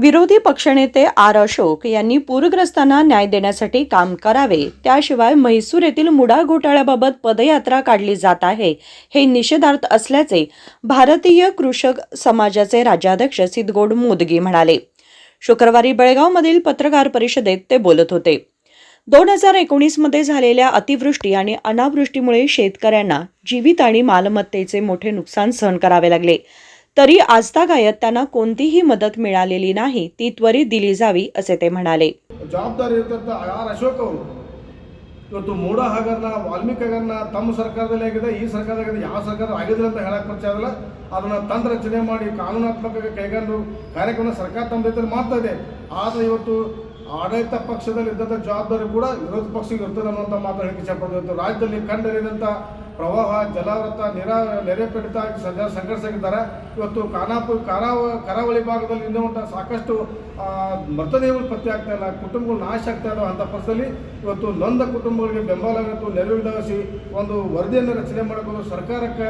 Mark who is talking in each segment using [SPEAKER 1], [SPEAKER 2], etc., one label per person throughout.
[SPEAKER 1] विरोधी पक्षनेते आर अशोक यांनी पूरग्रस्तांना न्याय देण्यासाठी काम करावे. त्याशिवाय म्हैसूर येथील मुडा घोटाळ्याबाबत पदयात्रा काढली जात आहे हे निषेधार्थ असल्याचे भारतीय कृषक समाजाचे राज्याध्यक्ष सिद्धगोड मोदगी म्हणाले. शुक्रवारी बेळगावमधील पत्रकार परिषदेत ते बोलत होते. दोन हजार एकोणीसमध्ये झालेल्या अतिवृष्टी आणि अनावृष्टीमुळे शेतकऱ्यांना जीवित आणि मालमत्तेचे मोठे नुकसान सहन करावे लागले. तरी आजतागायत त्यांना कोणतीही मदत मिळालेली नाही ती त्वरित दिली जावी असे ते म्हणाले
[SPEAKER 2] ಜವಾಬ್ದಾರಿ ಇರ್ತಂತ ಆರ್ ಅಶೋಕ್ ಅವರು ಇವತ್ತು ಮೂಡ ಹಗರಣ ವಾಲ್ಮೀಕಿ ಹಗರಣ ತಮ್ಮ ಸರ್ಕಾರದಲ್ಲಿ ಆಗಿದೆ ಈ ಸರ್ಕಾರದಾಗಿದೆ ಯಾವ ಸರ್ಕಾರ ಆಗಿದಿಲ್ಲ ಅಂತ ಹೇಳಕ್ ಪರಿಚಯ ಆಗಲ್ಲ ಅದನ್ನ ತಂತ್ರ ರಚನೆ ಮಾಡಿ ಕಾನೂನಾತ್ಮಕ ಕೈಗೊಂಡು ಕಾರ್ಯಕ್ರಮ ಸರ್ಕಾರ ತಮ್ಮ ರೀತಿಯಲ್ಲಿ ಮಾಡ್ತಾ ಇದೆ ಆದರೆ ಇವತ್ತು ಆಡಳಿತ ಪಕ್ಷದಲ್ಲಿ ಇದ್ದಂಥ ಜವಾಬ್ದಾರಿ ಕೂಡ ವಿರೋಧ ಪಕ್ಷಕ್ಕೆ ಇರ್ತದೆ ಅನ್ನುವಂಥ ಮಾತು ಹೇಳಕ್ಕೆ ಇಷ್ಟಪಡ್ತೀವಿ ಇವತ್ತು ರಾಜ್ಯದಲ್ಲಿ ಕಂಡರಿದಂಥ ಪ್ರವಾಹ, ಜಲಾವೃತ, ನೆರ, ನೆರೆ ಪೀಡಿತ ಸಂಘರ್ಷಗಿದ್ದಾರೆ ಇವತ್ತು ಖಾನಾಪುರ ಕರಾವ ಕರಾವಳಿ ಭಾಗದಲ್ಲಿ ಇನ್ನುವಂಥ ಸಾಕಷ್ಟು ಮೃತದೇಹಗಳು ಪತ್ತೆ ಆಗ್ತಾ ಇಲ್ಲ, ಕುಟುಂಬಗಳು ನಾಶ ಆಗ್ತಾ ಇಲ್ಲ ಅಂಥ ಪರಿಸ್ಥಿತಿ ಇವತ್ತು ನೊಂದ ಕುಟುಂಬಗಳಿಗೆ ಬೆಂಬಲ ನೆರವು ನೆರವಿದಾಗಿಸಿ ಒಂದು ವರದಿಯನ್ನು ರಚನೆ ಮಾಡಬಹುದು ಸರ್ಕಾರಕ್ಕೆ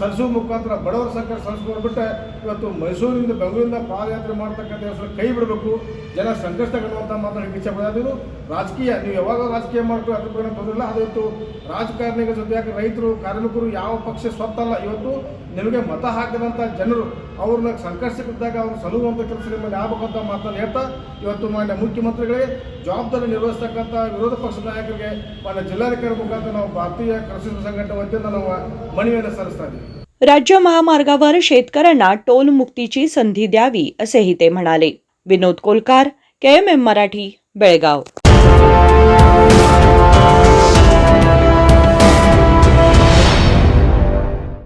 [SPEAKER 2] ಸಲ್ಲಿಸುವ ಮುಖಾಂತರ ಬಡವರ ಸರ್ಕಾರ ಸಲ್ಲಿಸ್ಕೊಂಡ್ಬಿಟ್ಟೆ ಇವತ್ತು ಮೈಸೂರಿನಿಂದ ಬೆಂಗಳೂರಿಂದ ಪಾದಯಾತ್ರೆ ಮಾಡ್ತಕ್ಕಂಥ ಹೆಸರು ಕೈ ಬಿಡಬೇಕು. ಜನ ಸಂಕಷ್ಟಗೊಳ್ಳುವಂಥ ಮಾತಾಡಕ್ಕೆ ಇಚ್ಛೆ ಪಡೋದು ರಾಜಕೀಯ, ನೀವು ಯಾವಾಗ ರಾಜಕೀಯ ಮಾಡ್ತೀವಿ, ಅದ್ರ ತೊಂದರೆ ಅದು ಇವತ್ತು ರಾಜಕಾರಣಿಗಳ ಜೊತೆ ಯಾಕೆ ರೈತರು ಕಾರ್ಮಿಕರು ಯಾವ ಪಕ್ಷ ಸ್ವತ್ತಲ್ಲ ಇವತ್ತು ನಿಮಗೆ ಮತ ಹಾಕಿದಂಥ ಜನರು ಅವ್ರನ್ನ ಸಂಕಷ್ಟಕ್ಕಿದ್ದಾಗ ಅವ್ರು ಸಲುವಂಥ ಕೆಲಸ ನಿಮ್ಮಲ್ಲಿ ಆಗ್ಬೇಕಂತ ಮಾತನ್ನು ಹೇಳ್ತಾ ಇವತ್ತು ಮಾನ್ಯ ಮುಖ್ಯಮಂತ್ರಿಗಳಿಗೆ ಜವಾಬ್ದಾರಿ ನಿರ್ವಹಿಸ್ತಕ್ಕಂಥ ವಿರೋಧ ಪಕ್ಷದ ನಾಯಕರಿಗೆ ಮಾನ್ಯ ಜಿಲ್ಲಾಧಿಕಾರಿ ಮುಖಾಂತರ ನಾವು ಭಾರತೀಯ ಕೃಷಿ ಸಂಘಟನೆ ವತಿಯಿಂದ ನಾವು ಮನವಿಯನ್ನು ಸಲ್ಲಿಸ್ತಾ ಇದ್ದೀವಿ
[SPEAKER 1] राज्य महामार्गावर शेतकऱ्यांना टोल मुक्तीची संधी द्यावी असेही ते म्हणाले विनोद कोलकार केएमएम मराठी बेळगाव